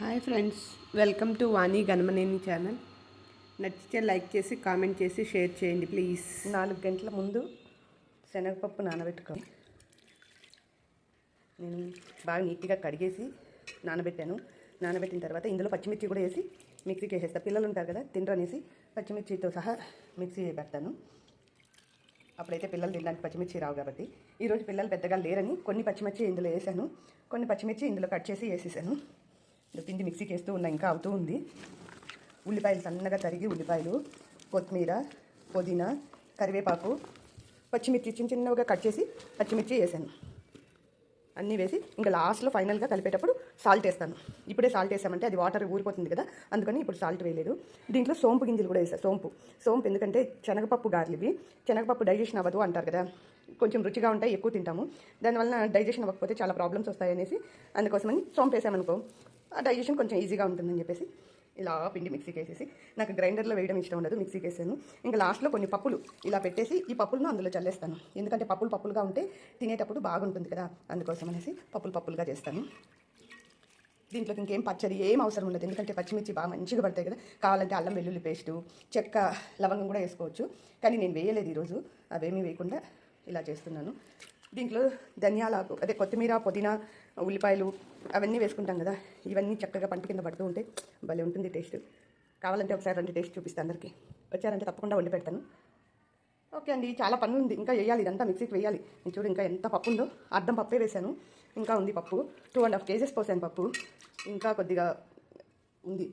Hi friends welcome to Vani Ganamaneni channel. నచ్చితే like చేసి comment చేసి షేర్ చేయండి ప్లీజ్. నాలుగు గంటల ముందు శనగపప్పు నానబెట్టుకోండి నేను బాగా నీట్గా కడిగేసి నానబెట్టాను. నానబెట్టిన తర్వాత ఇందులో పచ్చిమిర్చి కూడా వేసి మిక్సీకి వేసేస్తాను పిల్లలు ఉంటారు కదా తినరు అనేసి పచ్చిమిర్చితో సహా మిక్సీ పెడతాను అప్పుడైతే పిల్లలు తినడానికి పచ్చిమిర్చి రావు కాబట్టి. ఈరోజు పిల్లలు పెద్దగా లేరని కొన్ని పచ్చిమిర్చి ఇందులో వేసాను. కొన్ని పచ్చిమిర్చి ఇందులో కట్ చేసి వేసేసాను. పిండి మిక్సీకి వేస్తూ ఉన్నా ఇంకా అవుతూ ఉంది. ఉల్లిపాయలు సన్నగా తరిగి ఉల్లిపాయలు కొత్తిమీర పుదీనా కరివేపాకు పచ్చిమిర్చి చిన్న చిన్నగా కట్ చేసి పచ్చిమిర్చి వేసాను. అన్నీ వేసి ఇంకా లాస్ట్లో ఫైనల్గా కలిపేటప్పుడు సాల్ట్ వేస్తాను. ఇప్పుడే సాల్ట్ వేసామంటే అది వాటర్ ఊరిపోతుంది కదా అందుకని ఇప్పుడు సాల్ట్ వేయలేదు. దీంట్లో సోంపు గింజలు కూడా వేసాను సోంపు. సోంపు ఎందుకంటే శనగపప్పు గార్లివి శనగపప్పు డైజెషన్ అవ్వదు అంటారు కదా కొంచెం రుచిగా ఉంటాయి ఎక్కువ తింటాము. దానివల్ల డైజెషన్ అవ్వకపోతే చాలా ప్రాబ్లమ్స్ వస్తాయనేసి అందుకోసమని సోంపు వేసామనుకో. డైజెషన్ కొంచెం ఈజీగా ఉంటుందని చెప్పేసి ఇలా పిండి మిక్సీకి వేసేసి నాకు గ్రైండర్లో వేయడం ఇష్టం ఉండదు మిక్సీకి వేసాను ఇంకా లాస్ట్లో కొన్ని పప్పులు ఇలా పెట్టేసి ఈ పప్పులను అందులో చల్లేస్తాను. ఎందుకంటే పప్పులు పప్పులుగా ఉంటే తినేటప్పుడు బాగుంటుంది కదా అందుకోసం అనేసి పప్పులు పప్పులుగా చేస్తాను. దీంట్లోకి ఇంకేం పచ్చడి ఏం అవసరం ఉండదు ఎందుకంటే పచ్చిమిర్చి బాగా మంచిగా పడతాయి కదా. కావాలంటే అల్లం వెల్లుల్లి పేస్టు చెక్క లవంగం కూడా వేసుకోవచ్చు. కానీ నేను వేయలేదు ఈరోజు అవేమీ వేయకుండా ఇలా చేస్తున్నాను. దీంట్లో ధనియాలకు అదే కొత్తిమీర పుదీనా ఉల్లిపాయలు అవన్నీ వేసుకుంటాం కదా. ఇవన్నీ చక్కగా పంట కింద పడుతూ ఉంటే భలే ఉంటుంది టేస్ట్. కావాలంటే ఒకసారి రెండు టేస్ట్ చూపిస్తాను అందరికీ. వచ్చారంటే తప్పకుండా వండి పెడతాను. ఓకే అండి చాలా పని ఉంది. ఇంకా వేయాలి ఇదంతా మిక్సీకి వేయాలి. నేను చూడు ఇంకా ఎంత పప్పు ఉందో. అర్థం పప్పే వేశాను. ఇంకా ఉంది పప్పు. టూ అండ్ హాఫ్ కేజెస్ పోసాను పప్పు. ఇంకా కొద్దిగా ఉంది.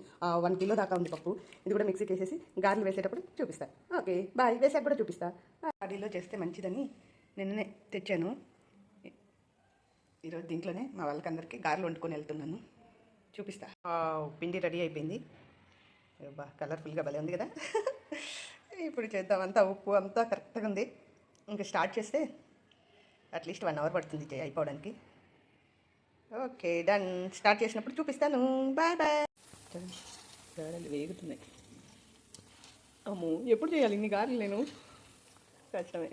వన్ కిలో దాకా ఉంది పప్పు. ఇది కూడా మిక్సీకి వేసేసి గారెలు వేసేటప్పుడు చూపిస్తా. Okay bye. వేసాక కూడా చూపిస్తా. గారెలో చేస్తే మంచిదని నిన్ననే తెచ్చాను. ఈరోజు దీంట్లోనే మా వాళ్ళకందరికీ గారెలు వండుకొని వెళ్తున్నాను. చూపిస్తా. పిండి రెడీ అయిపోయింది. బా కలర్ఫుల్గా భలే ఉంది కదా. ఇప్పుడు చేద్దాం. అంతా ఉప్పు అంతా కరెక్ట్గా ఉంది. ఇంకా స్టార్ట్ చేస్తే అట్లీస్ట్ వన్ అవర్ పడుతుంది అయిపోవడానికి. Okay done. స్టార్ట్ చేసినప్పుడు చూపిస్తాను. Bye bye. గారెలు వేగుతున్నాయి. అమ్మో ఎప్పుడు చేయాలి ఇన్ని గారెలు నేను? కష్టమే.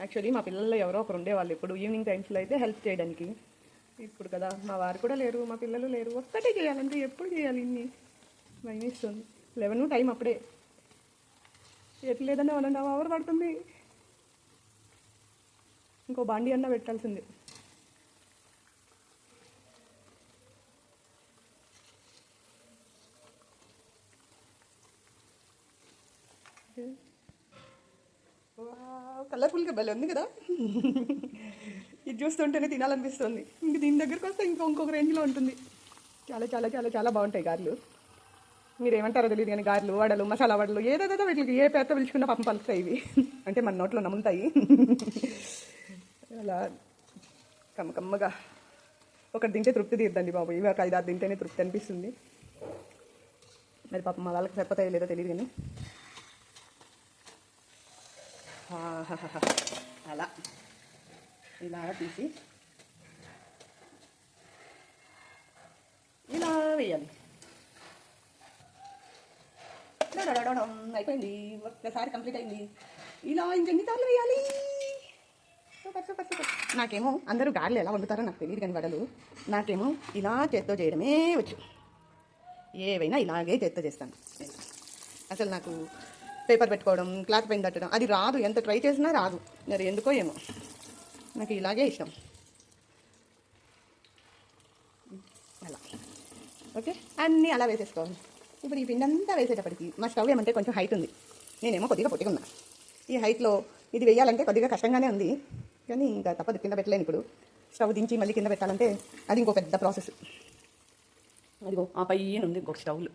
యాక్చువల్లీ మా పిల్లల్లో ఎవరో ఒకరు ఉండేవాళ్ళు. ఇప్పుడు ఈవినింగ్ టైమ్స్లో అయితే హెల్ప్ చేయడానికి. ఇప్పుడు కదా మా వారు కూడా లేరు మా పిల్లలు లేరు. ఒక్కటే చేయాలంటే ఎప్పుడు చేయాలి ఇన్ని? భయమిస్తుంది. లెవెన్ టైం అప్పుడే. ఎట్లా లేదన్నా వన్ అండ్ హాఫ్ అవర్ పడుతుంది. ఇంకో బాండి అన్న పెట్టాల్సిందే. కలర్ఫుల్గా భలే ఉంది కదా. ఇది చూస్తుంటేనే తినాలనిపిస్తుంది. ఇంక దీని దగ్గరకు వస్తే ఇంకా ఇంకొక రేంజ్లో ఉంటుంది. చాలా చాలా చాలా చాలా బాగుంటాయి గారెలు. మీరు ఏమంటారో తెలియదు కానీ గారెలు వడలు మసాలా వడలు ఏదేదో వీటికి ఏ పేరుతో పిలుచుకున్న పాపం పలుస్తాయి ఇవి. అంటే మన నోట్లో నమ్ముతాయి అలా కమ్మకమ్మగా ఒకటి తింటే తృప్తి తీరుదండి బాబు. ఇవి ఒక ఐదారు తింటేనే తృప్తి అనిపిస్తుంది. మరి పాపం మా వాళ్ళకి సరిపోతాయో లేదో తెలియదు కానీ. అలా. ఇలా తీసి. ఇలా వేయాలి. అయిపోయింది. ఒక్కసారి కంప్లీట్ అయింది. ఇలా ఇంకెన్ని సార్లు వేయాలి? Super super super. నాకేమో అందరూ గారెలు ఎలా వండుతారో నాకు తెలియదు కానీ వడలు. నాకేమో ఇలా చేత్తో చేయడమే వచ్చు. ఏవైనా ఇలాగే చేత్తో చేస్తాను. అసలు నాకు పేపర్ పెట్టుకోవడం క్లాత్ పైన తట్టడం అది రాదు. ఎంత ట్రై చేసినా రాదు. మరి ఎందుకో ఏమో. నాకు ఇలాగే ఇష్టం. అలా. ఓకే? అన్నీ అలా వేసేసుకోవాలి. ఇప్పుడు ఈ పిండి అంతా వేసేటప్పటికి మా స్టవ్ ఏమంటే కొంచెం హైట్ ఉంది. నేనేమో కొద్దిగా పొట్టిగా ఈ హైట్లో ఇది వేయాలంటే కొద్దిగా కష్టంగానే ఉంది. కానీ ఇంకా తప్పదు. కింద పెట్టలేను ఇప్పుడు. స్టవ్ దించి మళ్ళీ కింద పెట్టాలంటే అది ఇంకో పెద్ద ప్రాసెస్. అదిగో ఆ పైన ఉంది ఇంకొక స్టవ్లు.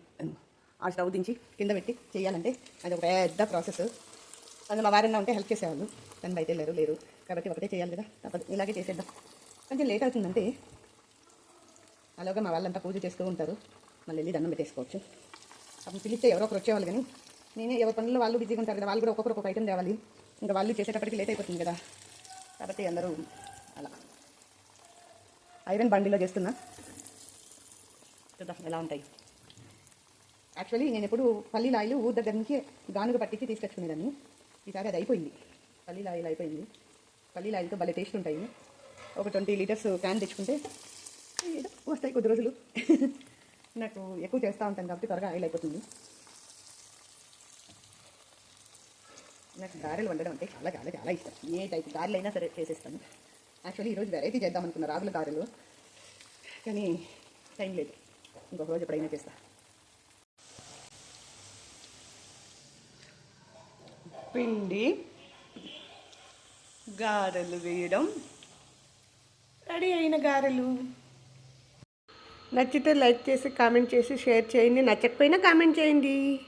ఆ స్టవ్ దించి కింద పెట్టి చేయాలంటే అది ఒక పెద్ద ప్రాసెస్. అది మా వారన్నా ఉంటే హెల్ప్ చేసేవాళ్ళు. కానీ బయట లేరు లేరు. కాబట్టి ఒకటే చేయాలి కదా తప్పదు. ఇలాగే చేసేద్దాం. కొంచెం లేట్ అవుతుందంటే అలాగే మా వాళ్ళంతా పూజ చేస్తూ ఉంటారు. మళ్ళీ వెళ్ళి దండం పెట్టేసుకోవచ్చు. అప్పుడు పిలిస్తే ఎవరో ఒకరు వచ్చేవాళ్ళు కానీ నేనే ఎవరి పనుల్లో వాళ్ళు బిజీగా ఉంటారు కదా వాళ్ళు కూడా ఒక్కొక్కరు ఒక ఐటెం తేవాలి. ఇంకా వాళ్ళు చేసేటప్పటికి లేట్ అయిపోతుంది కదా. కాబట్టి అందరూ అలా. ఐరన్ బండిలో చేస్తున్నా. చూద్దాం ఎలా ఉంటాయి. యాక్చువల్లీ నేను ఎప్పుడు పల్లీల ఆయిల్ ఊరి దగ్గర నుంచి గానుగ పట్టించి తీసుకొచ్చుకునేదాన్ని. ఈసారి అది అయిపోయింది. పల్లీల ఆయిల్ అయిపోయింది. పల్లీల ఆయిల్తో భలే టేస్ట్ ఉంటాయి. ఒక ట్వంటీ లీటర్స్ క్యాన్ తెచ్చుకుంటే వస్తాయి కొద్ది రోజులు. నాకు ఎక్కువ చేస్తూ ఉంటాను కాబట్టి త్వరగా ఆయిల్ అయిపోతుంది. నాకు గారెలు వండడం అంటే చాలా చాలా చాలా ఇష్టం. ఏ టైప్ గారెలు అయినా సరే చేసేస్తాను. యాక్చువల్లీ ఈరోజు వెరైటీ చేద్దాం అనుకున్న రాగుల గారెలు. కానీ టైం లేదు. ఇంకొక రోజు ఎప్పుడైనా చేస్తాను పిండి గారెలు వేయడం. రెడీ అయిన గారెలు. నచ్చితే లైక్ చేసి కామెంట్ చేసి షేర్ చేయండి. నచ్చకపోయినా కామెంట్ చేయండి.